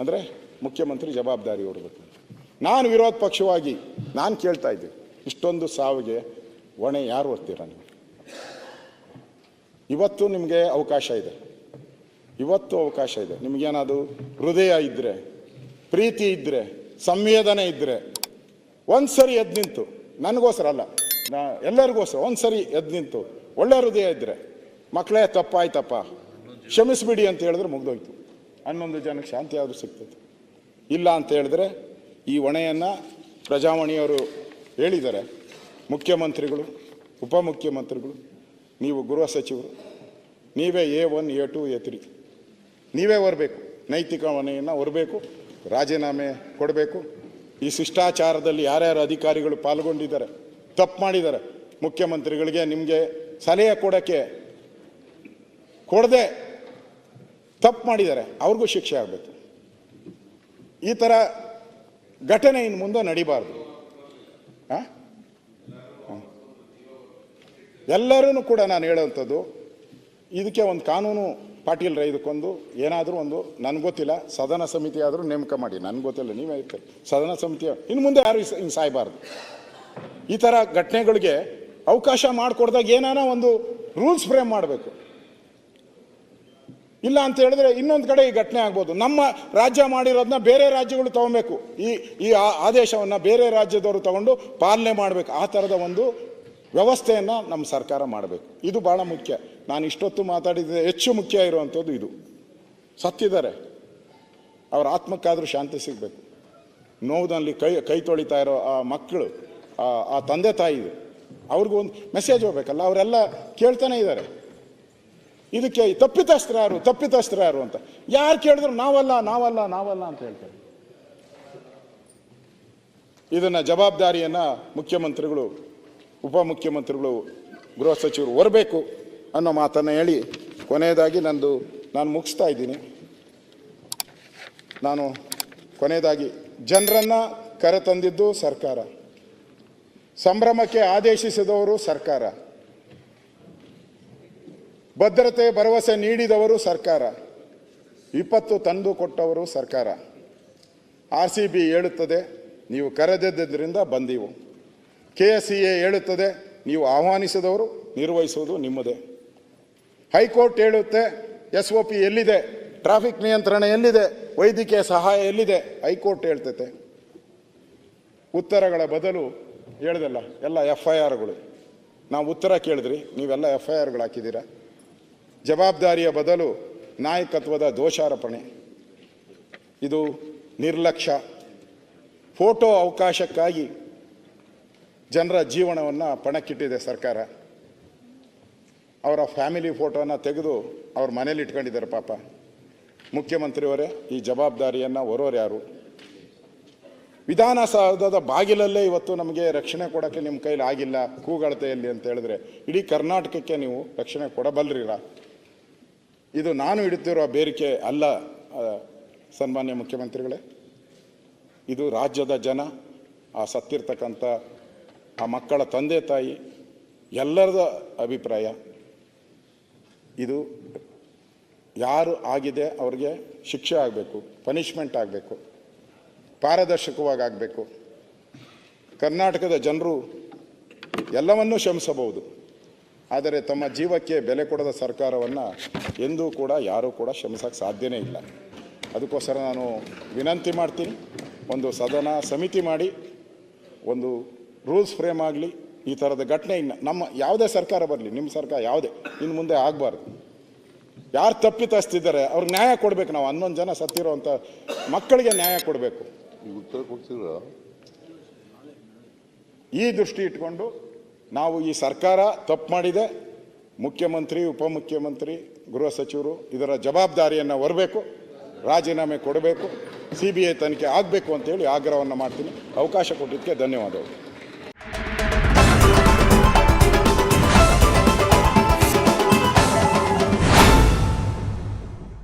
ಅಂದರೆ ಮುಖ್ಯಮಂತ್ರಿ ಜವಾಬ್ದಾರಿ ಹೊರಬೇಕು ನಾನು ವಿರೋಧ ಪಕ್ಷವಾಗಿ ನಾನು ಕೇಳ್ತಾ ಇದ್ದೆ, ಇಷ್ಟೊಂದು ಸಾವಿಗೆ ಹೊಣೆ ಯಾರು ಹೊರ್ತೀರ ನೀವು? ಇವತ್ತು ನಿಮಗೆ ಅವಕಾಶ ಇದೆ. ಇವತ್ತು ಅವಕಾಶ ಇದೆ. ನಿಮಗೇನಾದರೂ ಹೃದಯ ಇದ್ದರೆ ಪ್ರೀತಿ ಇದ್ದರೆ ಸಂವೇದನೆ ಇದ್ದರೆ ಒಂದು ಸರಿ ಎದ್ದು ನಿಂತು, ನನಗೋಸ್ಕರ ಅಲ್ಲ, ನಾ ಎಲ್ಲರಿಗೋಸ್ಕರ ಒಂದು ಸರಿ ಎದ್ದು ನಿಂತು, ಒಳ್ಳೆ ಹೃದಯ ಇದ್ದರೆ ಮಕ್ಕಳೇ ತಪ್ಪಾಯ್ತಪ್ಪ, ಕ್ಷಮಿಸ್ಬಿಡಿ ಅಂತ ಹೇಳಿದ್ರೆ ಮುಗ್ದೋಯ್ತು. ಹನ್ನೊಂದು ಜನಕ್ಕೆ ಶಾಂತಿ ಆದರೂ ಸಿಗ್ತದೆ. ಇಲ್ಲ ಅಂತ ಹೇಳಿದ್ರೆ ಈ ಹೊಣೆಯನ್ನು ಪ್ರಜಾವಾಣಿಯವರು ಹೇಳಿದ್ದಾರೆ. ಮುಖ್ಯಮಂತ್ರಿಗಳು, ಉಪಮುಖ್ಯಮಂತ್ರಿಗಳು, ನೀವು ಗೃಹ ಸಚಿವರು, ನೀವೇ A one, A two, A three. ನೀವೇ ಹೊರಬೇಕು ನೈತಿಕ ಹೊಣೆಯನ್ನು ಹೊರಬೇಕು ರಾಜೀನಾಮೆ ಕೊಡಬೇಕು. ಈ ಶಿಷ್ಟಾಚಾರದಲ್ಲಿ ಯಾರ್ಯಾರು ಅಧಿಕಾರಿಗಳು ಪಾಲ್ಗೊಂಡಿದ್ದಾರೆ, ತಪ್ಪು ಮಾಡಿದ್ದಾರೆ, ಮುಖ್ಯಮಂತ್ರಿಗಳಿಗೆ ನಿಮಗೆ ಸಲಹೆ ಕೊಡೋಕ್ಕೆ ಕೊಡದೆ ತಪ್ಪು ಮಾಡಿದ್ದಾರೆ, ಅವ್ರಿಗೂ ಶಿಕ್ಷೆ ಆಗಬೇಕು. ಈ ಥರ ಘಟನೆ ಇನ್ನು ಮುಂದೆ ನಡಿಬಾರ್ದು. ಎಲ್ಲರೂ ಕೂಡ ನಾನು ಹೇಳೋವಂಥದ್ದು, ಇದಕ್ಕೆ ಒಂದು ಕಾನೂನು ಪಾಟೀಲ್ ಇದಕ್ಕೊಂದು ಏನಾದರೂ ಒಂದು, ನನಗೆ ಗೊತ್ತಿಲ್ಲ, ಸದನ ಸಮಿತಿ ಆದರೂ ನೇಮಕ ಮಾಡಿ, ನನಗೆ ಗೊತ್ತಿಲ್ಲ, ನೀವೇ ಸದನ ಸಮಿತಿ ಇನ್ನು ಮುಂದೆ ಯಾರು ಹಿಂಗೆ ಸಾಯಬಾರ್ದು. ಈ ಥರ ಘಟನೆಗಳಿಗೆ ಅವಕಾಶ ಮಾಡಿಕೊಡ್ದಾಗ ಏನಾನ ಒಂದು ರೂಲ್ಸ್ ಫ್ರೇಮ್ ಮಾಡಬೇಕು. ಇಲ್ಲ ಅಂತ ಹೇಳಿದ್ರೆ ಇನ್ನೊಂದು ಕಡೆ ಈ ಘಟನೆ ಆಗ್ಬೋದು. ನಮ್ಮ ರಾಜ್ಯ ಮಾಡಿರೋದನ್ನ ಬೇರೆ ರಾಜ್ಯಗಳು ತಗೊಬೇಕು. ಈ ಈ ಆದೇಶವನ್ನು ಬೇರೆ ರಾಜ್ಯದವರು ತಗೊಂಡು ಪಾಲನೆ ಮಾಡಬೇಕು. ಆ ಥರದ ಒಂದು ವ್ಯವಸ್ಥೆಯನ್ನು ನಮ್ಮ ಸರ್ಕಾರ ಮಾಡಬೇಕು. ಇದು ಭಾಳ ಮುಖ್ಯ. ನಾನು ಇಷ್ಟೊತ್ತು ಮಾತಾಡಿದ ಹೆಚ್ಚು ಮುಖ್ಯ ಇರುವಂಥದ್ದು ಇದು. ಸತ್ತಿದ್ದಾರೆ. ಅವ್ರ ಆತ್ಮಕ್ಕಾದರೂ ಶಾಂತಿ ಸಿಗಬೇಕು. ನೋವಿನಲ್ಲಿ ಕೈ ಕೈ ತೊಳಿತಾ ಇರೋ ಆ ಮಕ್ಕಳು, ಆ ತಂದೆ ತಾಯಿ ಅವ್ರಿಗೂ ಒಂದು ಮೆಸೇಜ್ ಹೋಗ್ಬೇಕಲ್ಲ, ಅವರೆಲ್ಲ ಕೇಳ್ತಾನೆ ಇದ್ದಾರೆ. ಇದಕ್ಕೆ ತಪ್ಪಿತಸ್ತ್ರ ಯಾರು? ತಪ್ಪಿತಸ್ತ್ರ ಯಾರು ಅಂತ? ಯಾರು ಕೇಳಿದ್ರು ನಾವಲ್ಲ ನಾವಲ್ಲ ನಾವಲ್ಲ ಅಂತ ಹೇಳ್ತಾರೆ. ಇದನ್ನ ಜವಾಬ್ದಾರಿಯನ್ನ ಮುಖ್ಯಮಂತ್ರಿಗಳು, ಉಪಮುಖ್ಯಮಂತ್ರಿಗಳು, ಗೃಹ ಸಚಿವರು ಹೊರಬೇಕು ಅನ್ನೋ ಮಾತನ್ನು ಹೇಳಿ ಕೊನೆಯದಾಗಿ ನಂದು, ನಾನು ಮುಗಿಸ್ತಾ ಇದ್ದೀನಿ. ನಾನು ಕೊನೆಯದಾಗಿ ಜನರನ್ನ ಕರೆತಂದಿದ್ದು ಸರ್ಕಾರ. ಸಂಭ್ರಮಕ್ಕೆ ಆದೇಶಿಸಿದವರು ಸರ್ಕಾರ. ಭದ್ರತೆ, ಭರವಸೆ ನೀಡಿದವರು ಸರ್ಕಾರ. ವಿಪತ್ತು ತಂದು ಕೊಟ್ಟವರು ಸರ್ಕಾರ. ಆರ್ ಸಿ ಬಿ ಹೇಳುತ್ತದೆ, ನೀವು ಕರೆದಿದ್ದರಿಂದ ಬಂದೀವು. ಕೆ ಎಸ್ ಸಿ ಎ ಹೇಳುತ್ತದೆ, ನೀವು ಆಹ್ವಾನಿಸಿದವರು, ನಿರ್ವಹಿಸುವುದು ನಿಮ್ಮದೇ. ಹೈಕೋರ್ಟ್ ಹೇಳುತ್ತೆ, ಎಸ್ ಒ ಪಿ ಎಲ್ಲಿದೆ, ಟ್ರಾಫಿಕ್ ನಿಯಂತ್ರಣ ಎಲ್ಲಿದೆ, ವೈದ್ಯಕೀಯ ಸಹಾಯ ಎಲ್ಲಿದೆ, ಹೈಕೋರ್ಟ್ ಹೇಳ್ತೈತೆ. ಉತ್ತರಗಳ ಬದಲು ಹೇಳ್ದಲ್ಲ, ಎಲ್ಲ ಎಫ್ ಐ ಆರ್ಗಳು. ನಾವು ಉತ್ತರ ಕೇಳಿದ್ರಿ, ನೀವೆಲ್ಲ ಎಫ್ ಐ ಆರ್ಗಳು ಹಾಕಿದ್ದೀರಾ? ಜವಾಬ್ದಾರಿಯ ಬದಲು ನಾಯಕತ್ವದ ದೋಷಾರೋಪಣೆ. ಇದು ನಿರ್ಲಕ್ಷ್ಯ. ಫೋಟೋ ಅವಕಾಶಕ್ಕಾಗಿ ಜನರ ಜೀವನವನ್ನು ಪಣಕ್ಕಿಟ್ಟಿದೆ ಸರ್ಕಾರ. ಅವರ ಫ್ಯಾಮಿಲಿ ಫೋಟೋನ ತೆಗೆದು ಅವ್ರ ಮನೇಲಿ ಇಟ್ಕೊಂಡಿದ್ದಾರೆ ಪಾಪ. ಮುಖ್ಯಮಂತ್ರಿಯವರೇ, ಈ ಜವಾಬ್ದಾರಿಯನ್ನು ಹೊರೋರು ಯಾರು? ವಿಧಾನಸೌಧದ ಬಾಗಿಲಲ್ಲೇ ಇವತ್ತು ನಮಗೆ ರಕ್ಷಣೆ ಕೊಡೋಕ್ಕೆ ನಿಮ್ಮ ಕೈಲಿ ಆಗಿಲ್ಲ, ಕೂಗಳತೆಯಲ್ಲಿ ಅಂತ ಹೇಳಿದ್ರೆ, ಇಡೀ ಕರ್ನಾಟಕಕ್ಕೆ ನೀವು ರಕ್ಷಣೆ ಕೊಡಬಲ್ಲರಿಲ್ಲ ಇದು ನಾನು ಇಡುತ್ತಿರುವ ಬೇರಿಕೆ ಅಲ್ಲ ಸನ್ಮಾನ್ಯ ಮುಖ್ಯಮಂತ್ರಿಗಳೇ. ಇದು ರಾಜ್ಯದ ಜನ, ಆ ಸತ್ತಿರ್ತಕ್ಕಂಥ, ಆ ಮಕ್ಕಳ ತಂದೆ ತಾಯಿ, ಎಲ್ಲರದ ಅಭಿಪ್ರಾಯ. ಇದು ಯಾರು ಆಗಿದೆ ಅವ್ರಿಗೆ ಶಿಕ್ಷೆ ಆಗಬೇಕು ಪನಿಷ್ಮೆಂಟ್ ಆಗಬೇಕು, ಪಾರದರ್ಶಕವಾಗಿ ಆಗಬೇಕು. ಕರ್ನಾಟಕದ ಜನರು ಎಲ್ಲವನ್ನೂ ಕ್ಷಮಿಸಬಹುದು ಆದರೆ ತಮ್ಮ ಜೀವಕ್ಕೆ ಬೆಲೆ ಕೊಡದ ಸರ್ಕಾರವನ್ನು ಎಂದೂ ಕೂಡ ಯಾರೂ ಕೂಡ ಶ್ರಮಿಸೋಕ್ಕೆ ಸಾಧ್ಯನೇ ಇಲ್ಲ. ಅದಕ್ಕೋಸ್ಕರ ನಾನು ವಿನಂತಿ ಮಾಡ್ತೀನಿ ಒಂದು ಸದನ ಸಮಿತಿ ಮಾಡಿ ಒಂದು ರೂಲ್ಸ್ ಫ್ರೇಮ್ ಆಗಲಿ ಈ ಥರದ ಘಟನೆ ಇನ್ನು ನಮ್ಮ ಯಾವುದೇ ಸರ್ಕಾರ ಬರಲಿ ನಿಮ್ಮ ಸರ್ಕಾರ ಯಾವುದೇ ಇನ್ನು ಮುಂದೆ ಆಗಬಾರ್ದು. ಯಾರು ತಪ್ಪಿತಸ್ತಿದ್ದಾರೆ ಅವ್ರಿಗೆ ನ್ಯಾಯ ಕೊಡಬೇಕು ನಾವು ಹನ್ನೊಂದು ಜನ ಸತ್ತಿರೋವಂಥ ಮಕ್ಕಳಿಗೆ ನ್ಯಾಯ ಕೊಡಬೇಕು. ಈ ಉತ್ತರ ಕೊಡ್ತೀರಾ? ಈ ದೃಷ್ಟಿ ಇಟ್ಕೊಂಡು ನಾವು ಈ ಸರ್ಕಾರ ತಪ್ಪು ಮಾಡಿದೆ. ಮುಖ್ಯಮಂತ್ರಿ, ಉಪಮುಖ್ಯಮಂತ್ರಿ, ಗೃಹ ಸಚಿವರು ಇದರ ಜವಾಬ್ದಾರಿಯನ್ನು ಹೊರಬೇಕು, ರಾಜೀನಾಮೆ ಕೊಡಬೇಕು ಸಿ ಬಿ ಐ ತನಿಖೆ ಆಗಬೇಕು ಅಂತೇಳಿ ಆಗ್ರಹವನ್ನು ಮಾಡ್ತೀನಿ. ಅವಕಾಶ ಕೊಟ್ಟಿದ್ದಕ್ಕೆ ಧನ್ಯವಾದಗಳು.